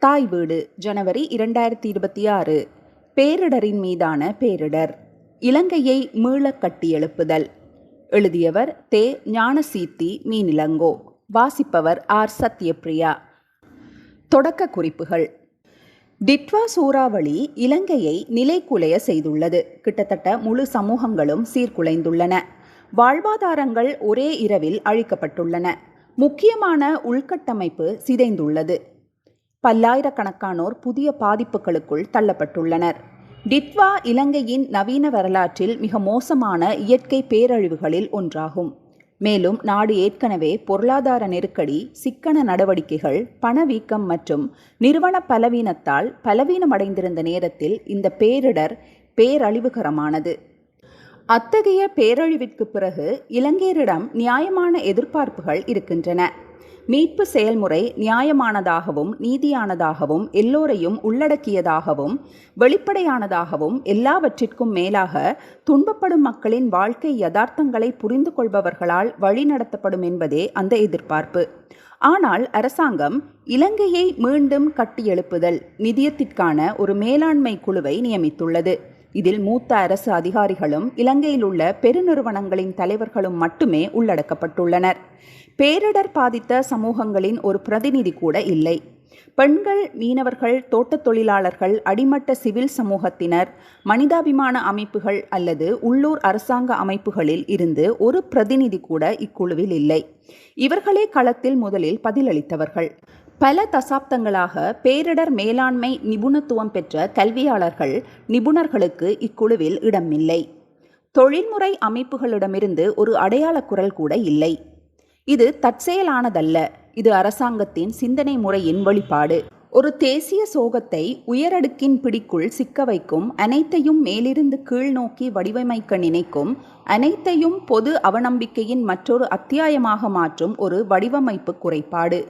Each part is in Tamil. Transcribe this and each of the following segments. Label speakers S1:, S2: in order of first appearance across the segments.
S1: தாய் வீடு ஜனவரி இரண்டாயிரத்தி இருபத்தி ஆறு. பேரிடரின் மீதான பேரிடர். இலங்கையை மீளக் கட்டியெழுப்புதல். எழுதியவர் தே. ஞானசீத்தி மீனிலங்கோ. வாசிப்பவர் ஆர். சத்யபிரியா தொடக்க குறிப்புகள். டிட்வா சூறாவளி இலங்கையை நிலைக்குலைய செய்துள்ளது. கிட்டத்தட்ட முழு சமூகங்களும் சீர்குலைந்துள்ளன. வாழ்வாதாரங்கள் ஒரே இரவில் அழிக்கப்பட்டுள்ளன. முக்கியமான உள்கட்டமைப்பு சிதைந்துள்ளது. பல்லாயிரக்கணக்கானோர் புதிய பாதிப்புகளுக்குள் தள்ளப்பட்டுள்ளனர். டிட்வா இலங்கையின் நவீன வரலாற்றில் மிக மோசமான இயற்கை பேரழிவுகளில் ஒன்றாகும். மேலும் நாடு ஏற்கனவே பொருளாதார நெருக்கடி சிக்கன நடவடிக்கைகள் பணவீக்கம் மற்றும் நிறுவன பலவீனத்தால் பலவீனமடைந்திருந்த நேரத்தில் இந்த பேரிடர் பேரழிவுகரமானது. அத்தகைய பேரழிவிற்கு பிறகு இலங்கையரிடம் நியாயமான எதிர்பார்ப்புகள் இருக்கின்றன. மீட்பு செயல்முறை நியாயமானதாகவும் நீதியானதாகவும் எல்லோரையும் உள்ளடக்கியதாகவும் வெளிப்படையானதாகவும் எல்லாவற்றிற்கும் மேலாக துன்பப்படும் மக்களின் வாழ்க்கை யதார்த்தங்களை புரிந்து கொள்பவர்களால் வழிநடத்தப்படும் என்பதே அந்த எதிர்பார்ப்பு. ஆனால் அரசாங்கம் இலங்கையை மீண்டும் கட்டியெழுப்புதல் நிதியத்திற்கான ஒரு மேலாண்மை குழுவை நியமித்துள்ளது. இதில் மூத்த அரசு அதிகாரிகளும் இலங்கையில் உள்ள பெருநிறுவனங்களின் தலைவர்களும் மட்டுமே உள்ளடக்கப்பட்டுள்ளனர். பேரிடர் பாதித்த சமூகங்களின் ஒரு பிரதிநிதி கூட இல்லை. பெண்கள் மீனவர்கள் தோட்டத் தொழிலாளர்கள் அடிமட்ட சிவில் சமூகத்தினர் மனிதாபிமான அமைப்புகள் அல்லது உள்ளூர் அரசாங்க அமைப்புகளில் இருந்து ஒரு பிரதிநிதி கூட இக்குழுவில் இல்லை. இவர்களே களத்தில் முதலில் பதிலளித்தவர்கள். பல தசாப்தங்களாக பேரிடர் மேலாண்மை நிபுணத்துவம் பெற்ற கல்வியாளர்கள் நிபுணர்களுக்கு இக்குழுவில் இடமில்லை. தொழில்முறை அமைப்புகளிடமிருந்து ஒரு அடையாள குரல் கூட இல்லை. இது தற்செயலானதல்ல. இது அரசாங்கத்தின் சிந்தனை முறையின் வெளிப்பாடு. ஒரு தேசிய சோகத்தை உயரடுக்கின் பிடிக்குள் சிக்க வைக்கும் அனைத்தையும் மேலிருந்து கீழ் நோக்கி வடிவமைக்க நினைக்கும் அனைத்தையும் பொது அவநம்பிக்கையின் மற்றொரு அத்தியாயமாக மாற்றும் ஒரு வடிவமைப்பு குறைபாடு.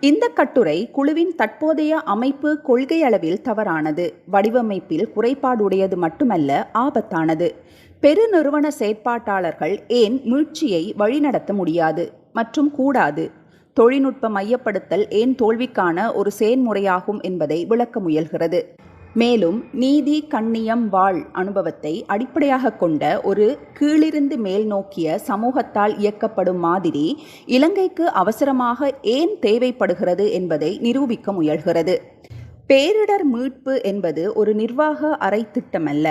S1: இந்த கட்டுரை குழுவின் தற்போதைய அமைப்பு கொள்கை அளவில் தவறானது. வடிவமைப்பில் குறைபாடுடையது மட்டுமல்ல ஆபத்தானது. பெருநிறுவன செயற்பாட்டாளர்கள் ஏன் மீழ்ச்சியை வழிநடத்த முடியாது? மற்றும் கூடாது. தொழில்நுட்ப மையப்படுத்தல் ஏன் தோல்விக்கான ஒரு செயன்முறையாகும் என்பதை விளக்க முயல்கிறது. மேலும் நீதி கண்ணியம் வாழ் அனுபவத்தை அடிப்படையாக கொண்ட ஒரு கீழிருந்து மேல் நோக்கிய சமூகத்தால் இயக்கப்படும் மாதிரி இலங்கைக்கு அவசரமாக ஏன் தேவைப்படுகிறது என்பதை நிரூபிக்க முயல்கிறது. பேரிடர் மீட்பு என்பது ஒரு நிர்வாக அறை திட்டமல்ல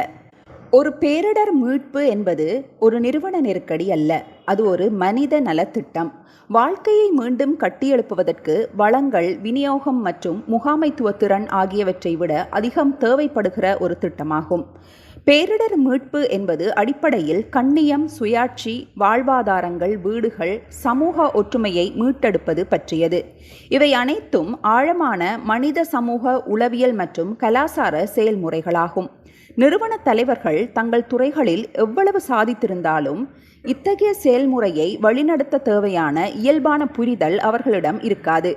S1: ஒரு பேரிடர் மீட்பு என்பது ஒரு நிறுவன நெருக்கடி அல்ல. அது ஒரு மனித நலத்திட்டம். வாழ்க்கையை மீண்டும் கட்டியெழுப்புவதற்கு வளங்கள் விநியோகம் மற்றும் முகாமைத்துவ திறன் ஆகியவற்றை விட அதிகம் தேவைப்படுகிற ஒரு திட்டமாகும். பேரிடர் மீட்பு என்பது அடிப்படையில் கண்ணியம் சுயாட்சி வாழ்வாதாரங்கள் வீடுகள் சமூக ஒற்றுமையை மீட்டெடுப்பது பற்றியது. இவை அனைத்தும் ஆழமான மனித சமூக உளவியல் மற்றும் கலாசார செயல்முறைகளாகும். நிறுவன தலைவர்கள் தங்கள் துறைகளில் எவ்வளவு சாதித்திருந்தாலும் இத்தகைய செயல்முறையை வழிநடத்த தேவையான இயல்பான புரிதல் அவர்களிடம் இருக்காது.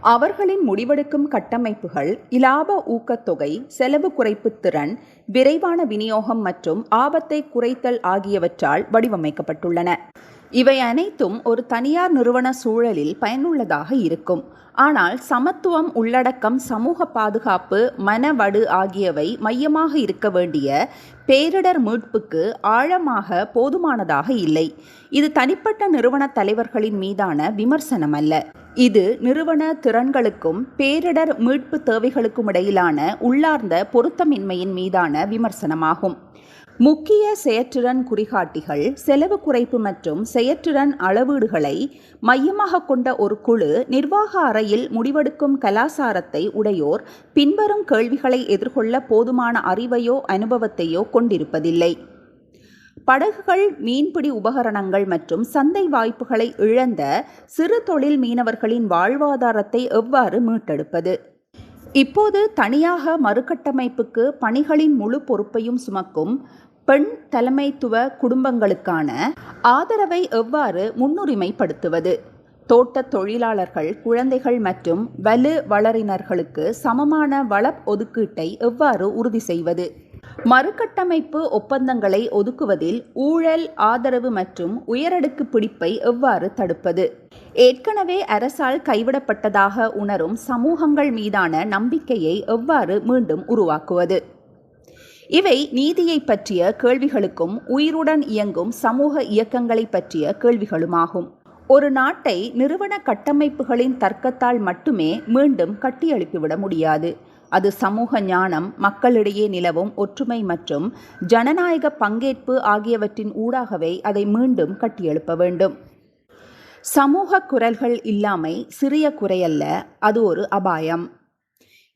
S1: அவர்களின் முடிவெடுக்கும் கட்டமைப்புகள் இலாப ஊக்கத்தொகை செலவு குறைப்பு திறன் விரைவான விநியோகம் மற்றும் ஆபத்தை குறைத்தல் ஆகியவற்றால் வடிவமைக்கப்பட்டுள்ளன. இவை அனைத்தும் ஒரு தனியார் நிறுவன சூழலில் பயனுள்ளதாக இருக்கும். ஆனால் சமத்துவம் உள்ளடக்கம் சமூக பாதுகாப்பு மனவடு ஆகியவை மையமாக இருக்க வேண்டிய பேரிடர் மீட்புக்கு ஆழமாக போதுமானதாக இல்லை. இது தனிப்பட்ட நிறுவன தலைவர்களின் மீதான விமர்சனம் அல்ல இது நிறுவன திறன்களுக்கும் பேரிடர் மீட்பு தேவைகளுக்கும் இடையிலான உள்ளார்ந்த பொருத்தமின்மையின் மீதான விமர்சனமாகும். முக்கிய செயற்றுடன் குறிகாட்டிகள் செலவு குறைப்பு மற்றும் செயற்றுடன் அளவீடுகளை மையமாக கொண்ட ஒரு குழு நிர்வாக அறையில் முடிவெடுக்கும் கலாசாரத்தை உடையோர் பின்வரும் கேள்விகளை எதிர்கொள்ள போதுமான அறிவையோ அனுபவத்தையோ கொண்டிருப்பதில்லை. படகுகள் மீன்பிடி உபகரணங்கள் மற்றும் சந்தை வாய்ப்புகளை இழந்த சிறு தொழில் மீனவர்களின் வாழ்வாதாரத்தை எவ்வாறு மீட்டெடுப்பது? இப்போது தனியாக மறுகட்டமைப்புக்கு பணிகளின் முழு பொறுப்பையும் சுமக்கும் பெண் தலைமைத்துவ குடும்பங்களுக்கான ஆதரவை எவ்வாறு முன்னுரிமைப்படுத்துவது? தோட்ட தொழிலாளர்கள் குழந்தைகள் மற்றும் வலு வளரினர்களுக்கு சமமான வள ஒதுக்கீட்டை எவ்வாறு உறுதி செய்வது? மறுகட்டமைப்பு ஒப்பந்தங்களை ஒதுக்குவதில் ஊழல் ஆதரவு மற்றும் உயரடுக்கு பிடிப்பை எவ்வாறு தடுப்பது? ஏற்கனவே அரசால் கைவிடப்பட்டதாக உணரும் சமூகங்கள் மீதான நம்பிக்கையை எவ்வாறு மீண்டும் உருவாக்குவது? இவை நீதியை பற்றிய கேள்விகளுக்கும் உயிருடன் இயங்கும் சமூக இயக்கங்களை பற்றிய கேள்விகளுமாகும். ஒரு நாட்டை நிறுவன கட்டமைப்புகளின் தர்க்கத்தால் மட்டுமே மீண்டும் கட்டியெழுப்பிவிட முடியாது. அது சமூக ஞானம் மக்களிடையே நிலவும் ஒற்றுமை மற்றும் ஜனநாயக பங்கேற்பு ஆகியவற்றின் ஊடாகவே அதை மீண்டும் கட்டியெழுப்ப வேண்டும். சமூக குரல்கள் இல்லாமை சிறிய குறையல்ல அது ஒரு அபாயம்.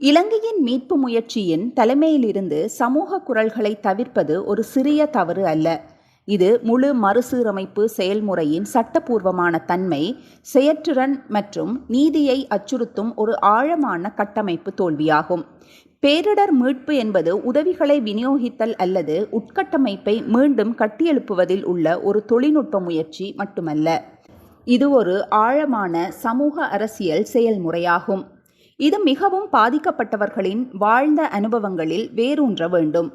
S1: இலங்கையின் மீட்பு முயற்சியின் தலைமையிலிருந்து சமூக குரல்களை தவிர்ப்பது ஒரு சிறிய தவறு அல்ல. இது முழு மறுசீரமைப்பு செயல்முறையின் சட்டபூர்வமான தன்மை செயற்றுறன் மற்றும் நீதியை அச்சுறுத்தும் ஒரு ஆழமான கட்டமைப்பு தோல்வியாகும். பேரிடர் மீட்பு என்பது உதவிகளை விநியோகித்தல் அல்லது உட்கட்டமைப்பை மீண்டும் கட்டியெழுப்புவதில் உள்ள ஒரு தொழில்நுட்ப முயற்சி மட்டுமல்ல. இது ஒரு ஆழமான சமூக அரசியல் செயல்முறையாகும். இது மிகவும் பாதிக்கப்பட்டவர்களின் வாழ்ந்த அனுபவங்களில் வேரூன்ற வேண்டும்.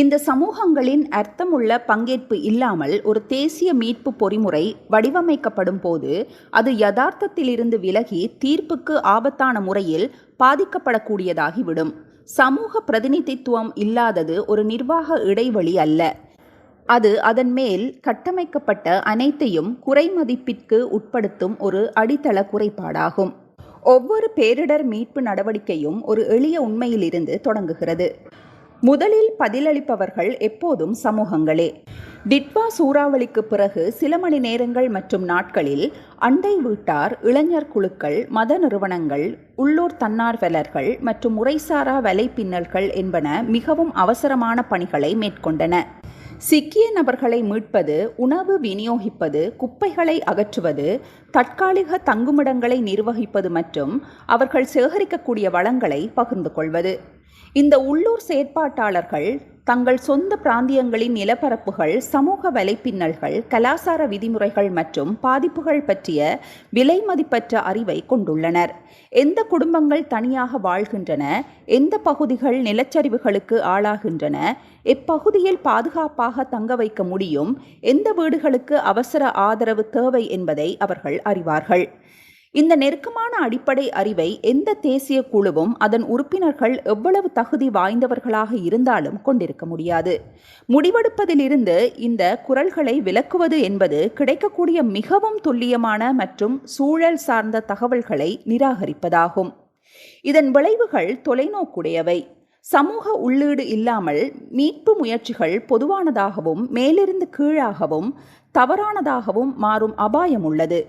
S1: இந்த சமூகங்களின் அர்த்தமுள்ள பங்கேற்பு இல்லாமல் ஒரு தேசிய மீட்பு பொறிமுறை வடிவமைக்கப்படும் போது அது யதார்த்தத்திலிருந்து விலகி தீர்ப்புக்கு ஆபத்தான முறையில் பாதிக்கப்படக்கூடியதாகிவிடும். சமூக பிரதிநிதித்துவம் இல்லாதது ஒரு நிர்வாக இடைவெளி அல்ல. அது அதன் மேல் கட்டமைக்கப்பட்ட அனைத்தையும் குறைமதிப்பிற்கு உட்படுத்தும் ஒரு அடித்தள குறைபாடாகும். ஒவ்வொரு பேரிடர் மீட்பு நடவடிக்கையும் ஒரு எளிய உண்மையிலிருந்து தொடங்குகிறது. முதலில் பதிலளிப்பவர்கள் எப்போதும் சமூகங்களே. டிட்வா சூறாவளிக்கு பிறகு சில மணி நேரங்கள் மற்றும் நாட்களில் அண்டை வீட்டார் இளைஞர் குழுக்கள் மத நிறுவனங்கள் உள்ளூர் தன்னார்வலர்கள் மற்றும் முறைசாரா வலைப்பின்னல்கள் என்பன மிகவும் அவசரமான பணிகளை மேற்கொண்டன. சிக்கிய நபர்களை மீட்பது உணவு விநியோகிப்பது குப்பைகளை அகற்றுவது தற்காலிக தங்குமிடங்களை நிர்வகிப்பது மற்றும் அவர்கள் சேகரிக்கக்கூடிய வளங்களை பகிர்ந்து கொள்வது. இந்த உள்ளூர் செயற்பாட்டாளர்கள் தங்கள் சொந்த பிராந்தியங்களின் நிலப்பரப்புகள் சமூக வலைப்பின்னல்கள் கலாசார விதிமுறைகள் மற்றும் பாதிப்புகள் பற்றிய விலை மதிப்பற்ற அறிவை கொண்டுள்ளனர். எந்த குடும்பங்கள் தனியாக வாழ்கின்றன எந்த பகுதிகள் நிலச்சரிவுகளுக்கு ஆளாகின்றன எப்பகுதியில் பாதுகாப்பாக தங்க வைக்க முடியும் எந்த வீடுகளுக்கு அவசர ஆதரவு தேவை என்பதை அவர்கள் அறிவார்கள். இந்த நெருக்கமான அடிப்படை அறிவை எந்த தேசிய குழுவும் அதன் உறுப்பினர்கள் எவ்வளவு தகுதி வாய்ந்தவர்களாக இருந்தாலும் கொண்டிருக்க முடியாது. முடிவெடுப்பதிலிருந்து இந்த குரல்களை விளக்குவது என்பது கிடைக்கக்கூடிய மிகவும் துல்லியமான மற்றும் சூழல் சார்ந்த தகவல்களை நிராகரிப்பதாகும். இதன் விளைவுகள் தொலைநோக்குடையவை. சமூக உள்ளீடு இல்லாமல் மீட்பு முயற்சிகள் பொதுவானதாகவும் மேலிருந்து கீழாகவும் தவறானதாகவும் மாறும் அபாயம் உள்ளது.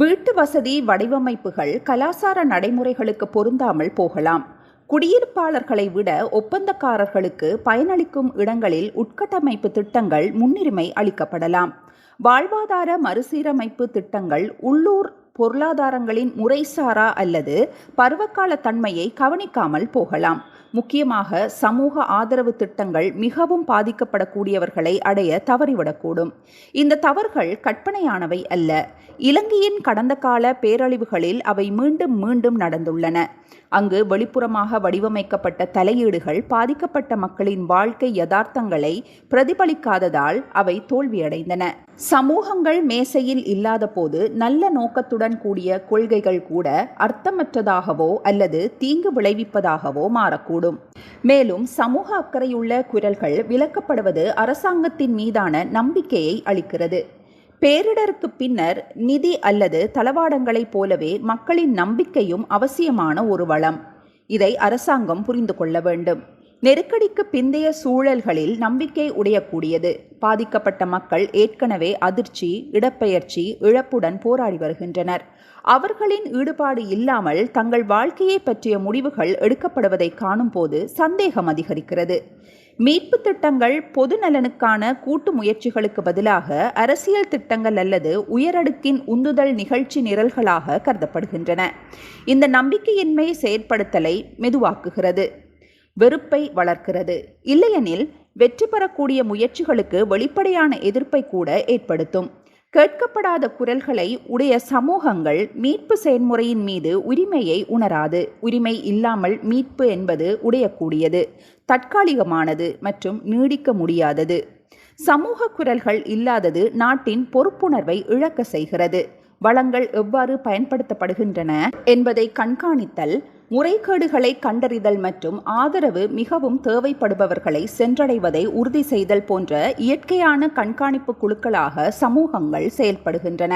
S1: வீட்டு வசதி வடிவமைப்புகள் கலாசார நடைமுறைகளுக்கு பொருந்தாமல் போகலாம். குடியிருப்பாளர்களை விட ஒப்பந்தக்காரர்களுக்கு பயனளிக்கும் இடங்களில் உட்கட்டமைப்பு திட்டங்கள் முன்னுரிமை அளிக்கப்படலாம். வாழ்வாதார மறுசீரமைப்பு திட்டங்கள் உள்ளூர் பொருளாதாரங்களின் முறைசாரா அல்லது பருவகால தன்மையை கவனிக்காமல் போகலாம். முக்கியமாக சமூக ஆதரவு திட்டங்கள் மிகவும் பாதிக்கப்படக்கூடியவர்களை அடைய தவறிவிடக்கூடும். இந்த தவறுகள் கற்பனையானவை அல்ல. இலங்கையின் கடந்த கால பேரழிவுகளில் அவை மீண்டும் மீண்டும் நடந்துள்ளன. அங்கு வெளிப்புறமாக வடிவமைக்கப்பட்ட தலையீடுகள் பாதிக்கப்பட்ட மக்களின் வாழ்க்கை யதார்த்தங்களை பிரதிபலிக்காததால் அவை தோல்வியடைந்தன. சமூகங்கள் மேசையில் இல்லாதபோது நல்ல நோக்கத்துடன் கூடிய கொள்கைகள் கூட அர்த்தமற்றதாகவோ அல்லது தீங்கு விளைவிப்பதாகவோ மாறக்கூடும். மேலும் சமூக அக்கறையுள்ள குரல்கள் விளக்கப்படுவது அரசாங்கத்தின் மீதான நம்பிக்கையை அளிக்கிறது. பேரிடருக்கு பின்னர் நிதி அல்லது தளவாடங்களைப் போலவே மக்களின் நம்பிக்கையும் அவசியமான ஒரு வளம். இதை அரசாங்கம் புரிந்து கொள்ள வேண்டும். நெருக்கடிக்கு பிந்தைய சூழல்களில் நம்பிக்கை உடையக்கூடியது. பாதிக்கப்பட்ட மக்கள் ஏற்கனவே அதிர்ச்சி இடப்பெயர்ச்சி இழப்புடன் போராடி வருகின்றனர். அவர்களின் ஈடுபாடு இல்லாமல் தங்கள் வாழ்க்கையை பற்றிய முடிவுகள் எடுக்கப்படுவதை காணும்போது சந்தேகம் அதிகரிக்கிறது. மீட்பு திட்டங்கள் பொது நலனுக்கான கூட்டு முயற்சிகளுக்கு பதிலாக அரசியல் திட்டங்கள் அல்லது உயரடுக்கின் உந்துதல் நிகழ்ச்சி நிரல்களாக கருதப்படுகின்றன. இந்த நம்பிக்கையின்மை செயற்படுத்தலை மெதுவாக்குகிறது. வெறுப்பை வளர்க்கிறது. இல்லையெனில் வெற்றி பெறக்கூடிய முயற்சிகளுக்கு வெளிப்படையான எதிர்ப்பை கூட ஏற்படுத்தும். கேட்கப்படாத குரல்களை உடைய சமூகங்கள் மீட்பு செயல்முறையின் மீது உரிமையை உணராது. உரிமை இல்லாமல் மீட்பு என்பது உடையக்கூடியது. தற்காலிகமானது மற்றும் நீடிக்க முடியாதது. சமூக குரல்கள் இல்லாதது நாட்டின் பொறுப்புணர்வை இழக்க செய்கிறது. வளங்கள் எவ்வாறு பயன்படுத்தப்படுகின்றன என்பதை கண்காணித்தல் முறைகேடுகளை கண்டறிதல் மற்றும் ஆதரவு மிகவும் தேவைப்படுபவர்களை சென்றடைவதை உறுதி செய்தல் போன்ற இயற்கையான கண்காணிப்பு குழுக்களாக சமூகங்கள் செயல்படுகின்றன.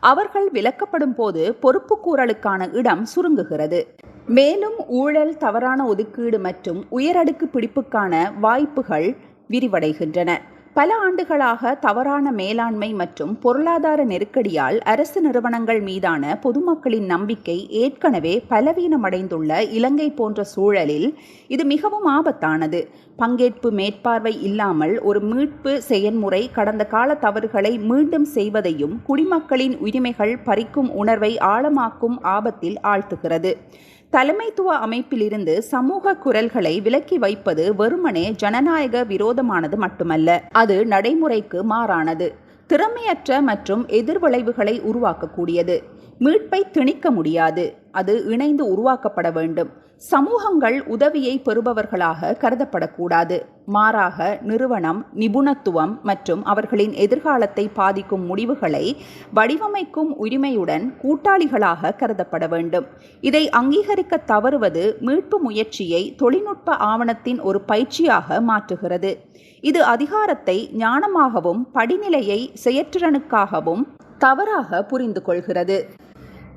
S1: அவர்கள் விலக்கப்படும் போது பொறுப்புக்கூறலுக்கான இடம் சுருங்குகிறது. மேலும் ஊழல் தவறான ஒதுக்கீடு மற்றும் உயரடுக்கு பிடிப்புக்கான வாய்ப்புகள் விரிவடைகின்றன. பல ஆண்டுகளாக தவறான மேலாண்மை மற்றும் பொருளாதார நெருக்கடியால் அரசு நிறுவனங்கள் மீதான பொதுமக்களின் நம்பிக்கை ஏற்கனவே பலவீனமடைந்துள்ள இலங்கை போன்ற சூழலில் இது மிகவும் ஆபத்தானது. பங்கேற்பு மேற்பார்வை இல்லாமல் ஒரு மீட்பு செயன்முறை கடந்த கால தவறுகளை மீண்டும் செய்வதையும் குடிமக்களின் உரிமைகள் பறிக்கும் உணர்வை ஆழமாக்கும் ஆபத்தில் ஆழ்த்துகிறது. தலைமைத்துவ அமைப்பிலிருந்து சமூக குரல்களை விலக்கி வைப்பது வெறுமனே ஜனநாயக விரோதமானது மட்டுமல்ல அது நடைமுறைக்கு மாறானது. திறமையற்ற மற்றும் எதிர்விளைவுகளை உருவாக்கக்கூடியது. மீட்பை திணிக்க முடியாது. அது இணைந்து உருவாக்கப்பட வேண்டும். சமூகங்கள் உதவியை பெறுபவர்களாக கருதப்படக்கூடாது. மாறாக நிறுவனம் நிபுணத்துவம் மற்றும் அவர்களின் எதிர்காலத்தை பாதிக்கும் முடிவுகளை வடிவமைக்கும் உரிமையுடன் கூட்டாளிகளாக கருதப்பட வேண்டும். இதை அங்கீகரிக்க தவறுவது மீட்பு முயற்சியை தொழில்நுட்ப ஆவணத்தின் ஒரு பயிற்சியாக மாற்றுகிறது. இது அதிகாரத்தை ஞானமாகவும் படிநிலையை செயற்றிறனுக்காகவும் தவறாக புரிந்து கொள்கிறது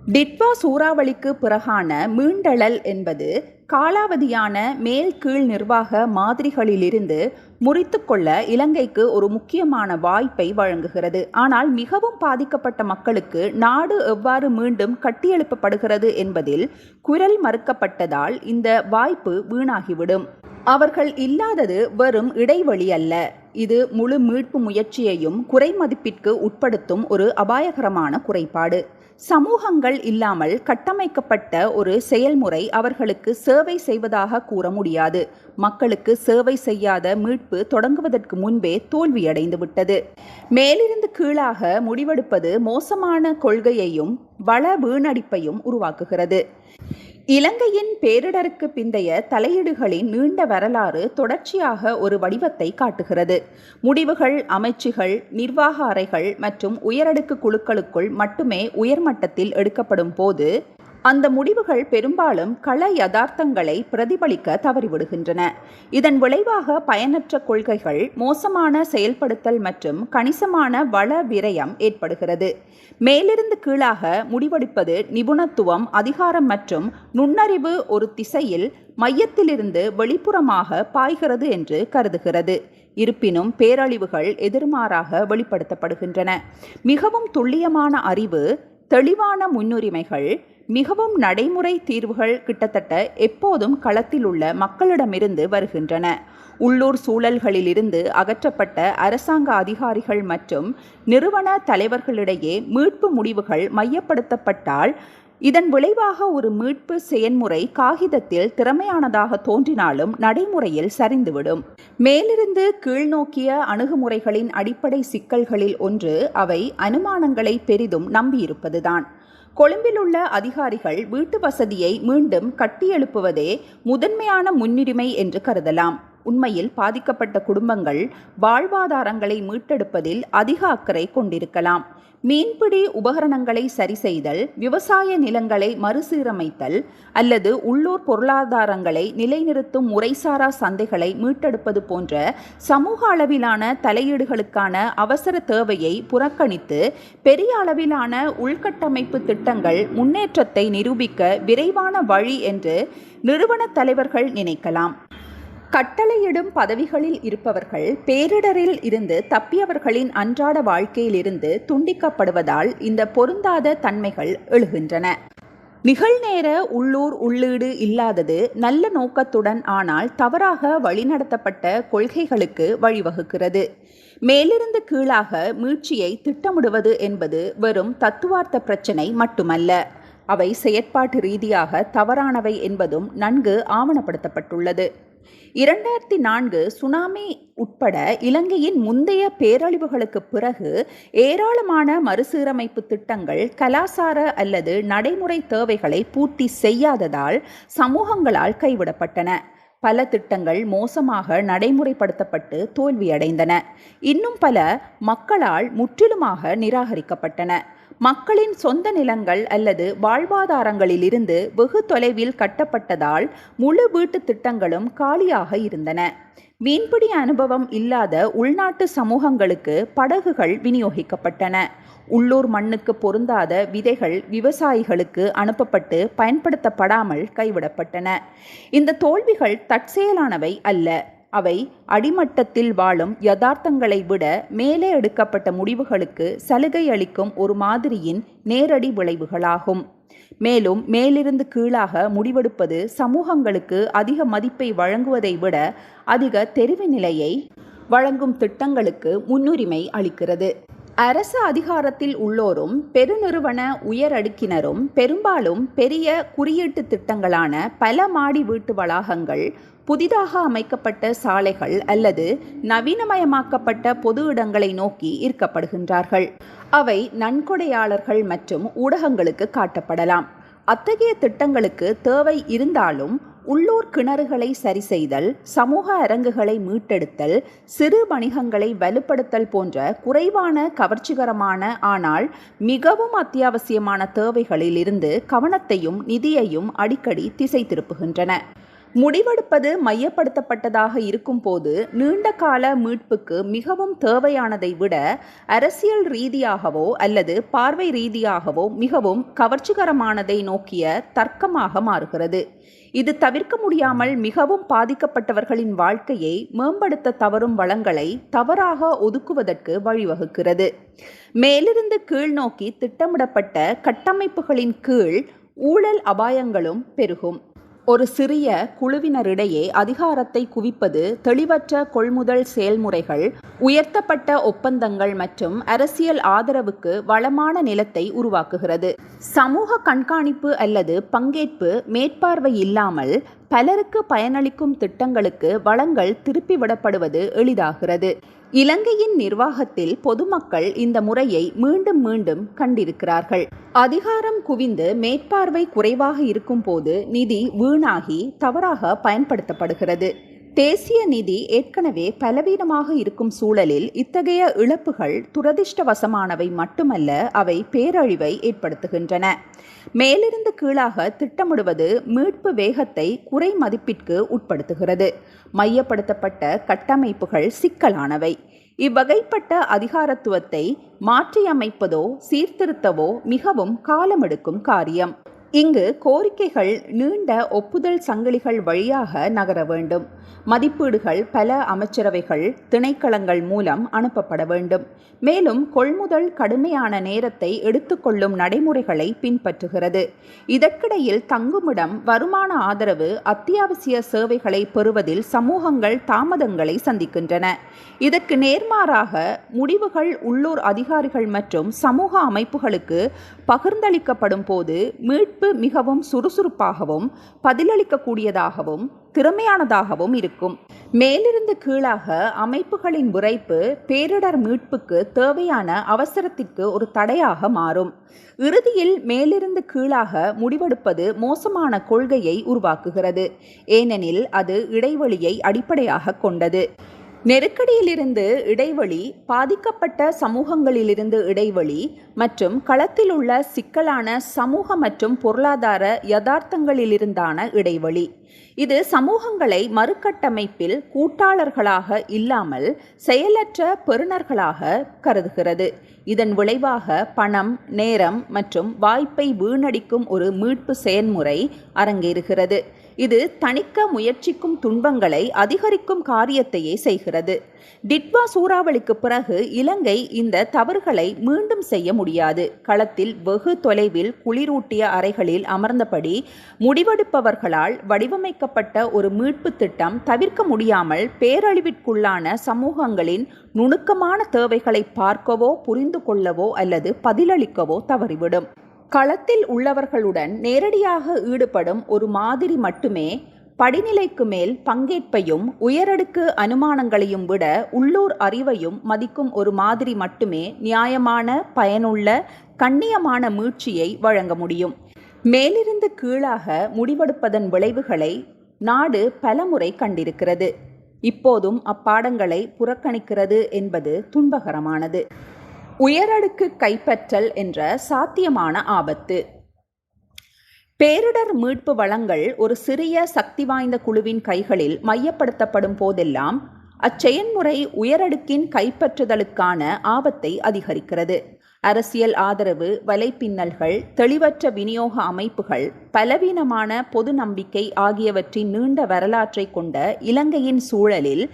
S1: டிட்வா சூறாவளிக்கு பிறகான மீண்டழல் என்பது காலாவதியான மேல் கீழ் நிர்வாக மாதிரிகளிலிருந்து முறித்துக்கொள்ள இலங்கைக்கு ஒரு முக்கியமான வாய்ப்பை வழங்குகிறது. ஆனால் மிகவும் பாதிக்கப்பட்ட மக்களுக்கு நாடு எவ்வாறு மீண்டும் கட்டியெழுப்பப்படுகிறது என்பதில் குரல் மறுக்கப்பட்டதால் இந்த வாய்ப்பு வீணாகிவிடும். அவர்கள் இல்லாதது வெறும் இடைவெளி அல்ல. இது முழு மீட்பு முயற்சியையும் குறைமதிப்பிற்கு உட்படுத்தும் ஒரு அபாயகரமான குறைபாடு. சமூகங்கள் இல்லாமல் கட்டமைக்கப்பட்ட ஒரு செயல்முறை அவர்களுக்கு சேவை செய்வதாக கூற முடியாது. மக்களுக்கு சேவை செய்யாத மீட்பு தொடங்குவதற்கு முன்பே தோல்வியடைந்து விட்டது மேலிருந்து கீழாக முடிவெடுப்பது மோசமான கொள்கையையும் வள வீணடிப்பையும் உருவாக்குகிறது. இலங்கையின் பேரிடருக்கு பிந்தைய தலையீடுகளின் நீண்ட வரலாறு தொடர்ச்சியாக ஒரு வடிவத்தை காட்டுகிறது. முடிவுகள் அமைச்சுகள் நிர்வாக அறைகள் மற்றும் உயரடுக்கு குழுக்களுக்குள் மட்டுமே உயர்மட்டத்தில் எடுக்கப்படும் போது அந்த முடிவுகள் பெரும்பாலும் கள யதார்த்தங்களை பிரதிபலிக்க தவறிவிடுகின்றன. இதன் விளைவாக பயனற்ற கொள்கைகள் மோசமான செயல்படுத்தல் மற்றும் கணிசமான வள விரயம் ஏற்படுகிறது. மேலிருந்து கீழாக முடிவெடுப்பது நிபுணத்துவம் அதிகாரம் மற்றும் நுண்ணறிவு ஒரு திசையில் மையத்திலிருந்து வெளிப்புறமாக பாய்கிறது என்று கருதுகிறது. இருப்பினும் பேரழிவுகள் எதிர்மாறாக வெளிப்படுத்தப்படுகின்றன. மிகவும் துல்லியமான அறிவு தெளிவான முன்னுரிமைகள் மிகவும் நடைமுறை தீர்வுகள் கிட்டத்தட்ட எப்போதும் களத்தில் உள்ள மக்களிடமிருந்து வருகின்றன. உள்ளூர் சூழல்களிலிருந்து அகற்றப்பட்ட அரசாங்க அதிகாரிகள் மற்றும் நிறுவன தலைவர்களிடையே மீட்பு முடிவுகள் மையப்படுத்தப்பட்டால் இதன் விளைவாக ஒரு மீட்பு செயன்முறை காகிதத்தில் திறமையானதாக தோன்றினாலும் நடைமுறையில் சரிந்துவிடும். மேலிருந்து கீழ்நோக்கிய அணுகுமுறைகளின் அடிப்படை சிக்கல்களில் ஒன்று அவை அனுமானங்களை பெரிதும் நம்பியிருப்பதுதான். கொழும்பில் உள்ள அதிகாரிகள் வீட்டு வசதியை மீண்டும் கட்டியெழுப்புவதே முதன்மையான முன்னுரிமை என்று கருதலாம். உண்மையில் பாதிக்கப்பட்ட குடும்பங்கள் வாழ்வாதாரங்களை மீட்டெடுப்பதில் அதிக அக்கறை கொண்டிருக்கலாம். மீன்பிடி உபகரணங்களை சரிசெய்தல் விவசாய நிலங்களை மறுசீரமைத்தல் அல்லது உள்ளூர் பொருளாதாரங்களை நிலைநிறுத்தும் முறைசாரா சந்தைகளை மீட்டெடுப்பது போன்ற சமூக அளவிலான தலையீடுகளுக்கான அவசர தேவையை புறக்கணித்து பெரிய அளவிலான உள்கட்டமைப்பு திட்டங்கள் முன்னேற்றத்தை நிரூபிக்க விரைவான வழி என்று நிறுவன தலைவர்கள் நினைக்கலாம். கட்டளையிடும் பதவிகளில் இருப்பவர்கள் பேரிடரில் இருந்து தப்பியவர்களின் அன்றாட வாழ்க்கையிலிருந்து துண்டிக்கப்படுவதால் இந்த பொருந்தாத தன்மைகள் எழுகின்றன. நிகழ்நேர உள்ளூர் உள்ளீடு இல்லாதது நல்ல நோக்கத்துடன் ஆனால் தவறாக வழிநடத்தப்பட்ட கொள்கைகளுக்கு வழிவகுக்கிறது. மேலிருந்து கீழாக மீட்சியை திட்டமிடுவது என்பது வெறும் தத்துவார்த்த பிரச்சினை மட்டுமல்ல. அவை செயற்பாட்டு ரீதியாக தவறானவை என்பதும் நன்கு ஆவணப்படுத்தப்பட்டுள்ளது. இரண்டாயிரத்தி நான்கு சுனாமி உட்பட இலங்கையின் முந்தைய பேரழிவுகளுக்கு பிறகு ஏராளமான மறுசீரமைப்பு திட்டங்கள் கலாசார அல்லது நடைமுறை தேவைகளை பூர்த்தி செய்யாததால் சமூகங்களால் கைவிடப்பட்டன. பல திட்டங்கள் மோசமாக நடைமுறைப்படுத்தப்பட்டு தோல்வியடைந்தன. இன்னும் பல மக்களால் முற்றிலுமாக நிராகரிக்கப்பட்டன. மக்களின் சொந்த நிலங்கள் அல்லது வாழ்வாதாரங்களிலிருந்து வெகு தொலைவில் கட்டப்பட்டதால் முழு வீட்டு திட்டங்களும் காலியாக இருந்தன. மீன்பிடி அனுபவம் இல்லாத உள்நாட்டு சமூகங்களுக்கு படகுகள் விநியோகிக்கப்பட்டன. உள்ளூர் மண்ணுக்கு பொருந்தாத விதைகள் விவசாயிகளுக்கு அனுப்பப்பட்டு பயன்படுத்தப்படாமல் கைவிடப்பட்டன. இந்த தோல்விகள் தற்செயலானவை அல்ல. அவை அடிமட்டத்தில் வாழும் யதார்த்தங்களை விட மேலே எடுக்கப்பட்ட முடிவுகளுக்கு சலுகை அளிக்கும் ஒரு மாதிரியின் நேரடி விளைவுகளாகும். மேலும் மேலிருந்து கீழாக முடிவெடுப்பது சமூகங்களுக்கு அதிக மதிப்பை வழங்குவதை விட அதிக தெரிவு நிலையை வழங்கும் திட்டங்களுக்கு முன்னுரிமை அளிக்கிறது. அரசு அதிகாரத்தில் உள்ளோரும் பெருநிறுவன உயரடுக்கினரும் பெரும்பாலும் பெரிய குறியீட்டு திட்டங்களான பல மாடி வீட்டு வளாகங்கள் புதிதாக அமைக்கப்பட்ட சாலைகள் அல்லது நவீனமயமாக்கப்பட்ட பொது இடங்களை நோக்கி ஈர்க்கப்படுகின்றார்கள். அவை நன்கொடையாளர்கள் மற்றும் ஊடகங்களுக்கு காட்டப்படலாம். அத்தகைய திட்டங்களுக்கு தேவை இருந்தாலும் உள்ளூர் கிணறுகளை சரி செய்தல் சமூக அரங்குகளை மீட்டெடுத்தல் சிறு வணிகங்களை வலுப்படுத்தல் போன்ற குறைவான கவர்ச்சிகரமான ஆனால் மிகவும் அத்தியாவசியமான தேவைகளில் இருந்து கவனத்தையும் நிதியையும் அடிக்கடி திசை திருப்புகின்றன. முடிவெடுப்பது மையப்படுத்தப்பட்டதாக இருக்கும்போது நீண்ட கால மீட்புக்கு மிகவும் தேவையானதை விட அரசியல் ரீதியாகவோ அல்லது பார்வை ரீதியாகவோ மிகவும் கவர்ச்சிகரமானதை நோக்கிய தர்க்கமாக மாறுகிறது. இது தவிர்க்க முடியாமல் மிகவும் பாதிக்கப்பட்டவர்களின் வாழ்க்கையை மேம்படுத்த தவறும் வளங்களை தவறாக ஒதுக்குவதற்கு வழிவகுக்கிறது. மேலிருந்து கீழ் நோக்கி திட்டமிடப்பட்ட கட்டமைப்புகளின் கீழ் ஊழல் அபாயங்களும் பெருகும். ஒரு சிறிய குழுவினரிடையே அதிகாரத்தை குவிப்பது தெளிவற்ற கொள்முதல் செயல்முறைகள் உயர்த்தப்பட்ட ஒப்பந்தங்கள் மற்றும் அரசியல் ஆதரவுக்கு வளமான நிலத்தை உருவாக்குகிறது. சமூக கண்காணிப்பு அல்லது பங்கேற்பு மேற்பார்வை இல்லாமல் பலருக்கு பயனளிக்கும் திட்டங்களுக்கு வளங்கள் திருப்பிவிடப்படுவது எளிதாகிறது. இலங்கையின் நிர்வாகத்தில் பொதுமக்கள் இந்த முறையை மீண்டும் மீண்டும் கண்டிருக்கிறார்கள். அதிகாரம் குவிந்து மேற்பார்வை குறைவாக இருக்கும்போது நிதி வீணாகி தவறாக பயன்படுத்தப்படுகிறது. தேசிய நிதி ஏற்கனவே பலவீனமாக இருக்கும் சூழலில் இத்தகைய இழப்புகள் துரதிர்ஷ்டவசமானவை மட்டுமல்ல அவை பேரழிவை ஏற்படுத்துகின்றன. மேலிருந்து கீழாக திட்டமிடுவது மீட்பு வேகத்தை குறை மதிப்பிற்கு உட்படுத்துகிறது. மையப்படுத்தப்பட்ட கட்டமைப்புகள் சிக்கலானவை. இவ்வகைப்பட்ட அதிகாரத்துவத்தை மாற்றியமைப்பதோ சீர்திருத்தவோ மிகவும் காலமெடுக்கும் காரியம். இங்கு கோரிக்கைகள் நீண்ட ஒப்புதல் சங்கிலிகள் வழியாக நகர வேண்டும். மதிப்பீடுகள் பல அமைச்சரவைகள் திணைக்களங்கள் மூலம் அனுப்பப்பட வேண்டும். மேலும் கொள்முதல் கடுமையான நேரத்தை எடுத்துக்கொள்ளும் நடைமுறைகளை பின்பற்றுகிறது. இதற்கிடையில் தங்குமிடம் வருமான ஆதரவு அத்தியாவசிய சேவைகளை பெறுவதில் சமூகங்கள் தாமதங்களை சந்திக்கின்றன. இதற்கு நேர்மாறாக முடிவுகள் உள்ளூர் அதிகாரிகள் மற்றும் சமூக அமைப்புகளுக்கு பகிர்ந்தளிக்கப்படும் போது மீட்பு மிகவும் சுறுசுறுப்பாகவும் பதிலளிக்கக்கூடியதாகவும் திறமையானதாகவும் இருக்கும். மேலிருந்து கீழாக அமைப்புகளின் விரைப்பு பேரிடர் மீட்புக்கு தேவையான அவசரத்திற்கு ஒரு தடையாக மாறும். இறுதியில் மேலிருந்து கீழாக முடிவெடுப்பது மோசமான கொள்கையை உருவாக்குகிறது. ஏனெனில் அது இடைவெளியை அடிப்படையாக கொண்டது. நெருக்கடியிலிருந்து இடைவெளி பாதிக்கப்பட்ட சமூகங்களிலிருந்து இடைவெளி மற்றும் களத்தில் உள்ள சிக்கலான சமூக மற்றும் பொருளாதார யதார்த்தங்களிலிருந்தான இடைவெளி. இது சமூகங்களை மறுகட்டமைப்பில் கூட்டாளர்களாக இல்லாமல் செயலற்ற பெறுநர்களாக கருதுகிறது. இதன் விளைவாக பணம் நேரம் மற்றும் வாய்ப்பை வீணடிக்கும் ஒரு மீட்பு செயன்முறை அரங்கேறுகிறது. இது தணிக்க முயற்சிக்கும் துன்பங்களை அதிகரிக்கும் காரியத்தையே செய்கிறது. டிட்வா சூறாவளிக்கு பிறகு இலங்கை இந்த தவறுகளை மீண்டும் செய்ய முடியாது. களத்தில் வெகு தொலைவில் குளிரூட்டிய அறைகளில் அமர்ந்தபடி முடிவெடுப்பவர்களால் வடிவமைக்கப்பட்ட ஒரு மீட்பு திட்டம் தவிர்க்க முடியாமல் பேரழிவிற்குள்ளான சமூகங்களின் நுணுக்கமான தேவைகளை பார்க்கவோ புரிந்து கொள்ளவோ அல்லது பதிலளிக்கவோ தவறிவிடும். களத்தில் உள்ளவர்களுடன் நேரடியாக ஈடுபடும் ஒரு மாதிரி மட்டுமே படிநிலைக்கு மேல் பங்கேற்பையும் உயரடுக்கு அனுமானங்களையும் விட உள்ளூர் அறிவையும் மதிக்கும் ஒரு மாதிரி மட்டுமே நியாயமான பயனுள்ள கண்ணியமான மீட்சியை வழங்க முடியும். மேலிருந்து கீழாக முடிவெடுப்பதன் விளைவுகளை நாடு பலமுறை கண்டிருக்கிறது. இப்போதும் அப்பாடங்களை புறக்கணிக்கிறது என்பது துன்பகரமானது. உயரடுக்கு கைப்பற்றல் என்ற சாத்தியமான ஆபத்து. பேரிடர் மீட்பு வளங்கள் ஒரு சிறிய சக்தி வாய்ந்த குழுவின் கைகளில் மையப்படுத்தப்படும் போதெல்லாம் அச்செயன்முறை உயரடுக்கின் கைப்பற்றுதலுக்கான ஆபத்தை அதிகரிக்கிறது. அரசியல் ஆதரவு வலைப்பின்னல்கள் தெளிவற்ற விநியோக அமைப்புகள் பலவீனமான பொது நம்பிக்கை ஆகியவற்றின் நீண்ட வரலாற்றை கொண்ட இலங்கையின் சூழலில்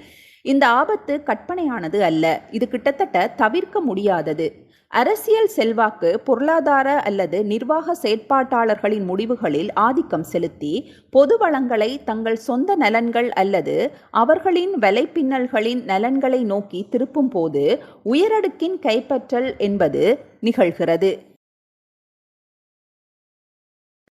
S1: இந்த ஆபத்து கற்பனையானது அல்ல. இது கிட்டத்தட்ட தவிர்க்க முடியாதது. அரசியல் செல்வாக்கு பொருளாதார அல்லது நிர்வாக செயற்பாட்டாளர்களின் முடிவுகளில் ஆதிக்கம் செலுத்தி பொது வளங்களை தங்கள் சொந்த நலன்கள் அல்லது அவர்களின் வலைப்பின்னல்களின் நலன்களை நோக்கி திருப்பும் போது உயரடுக்கின் கைப்பற்றல் என்பது நிகழ்கிறது.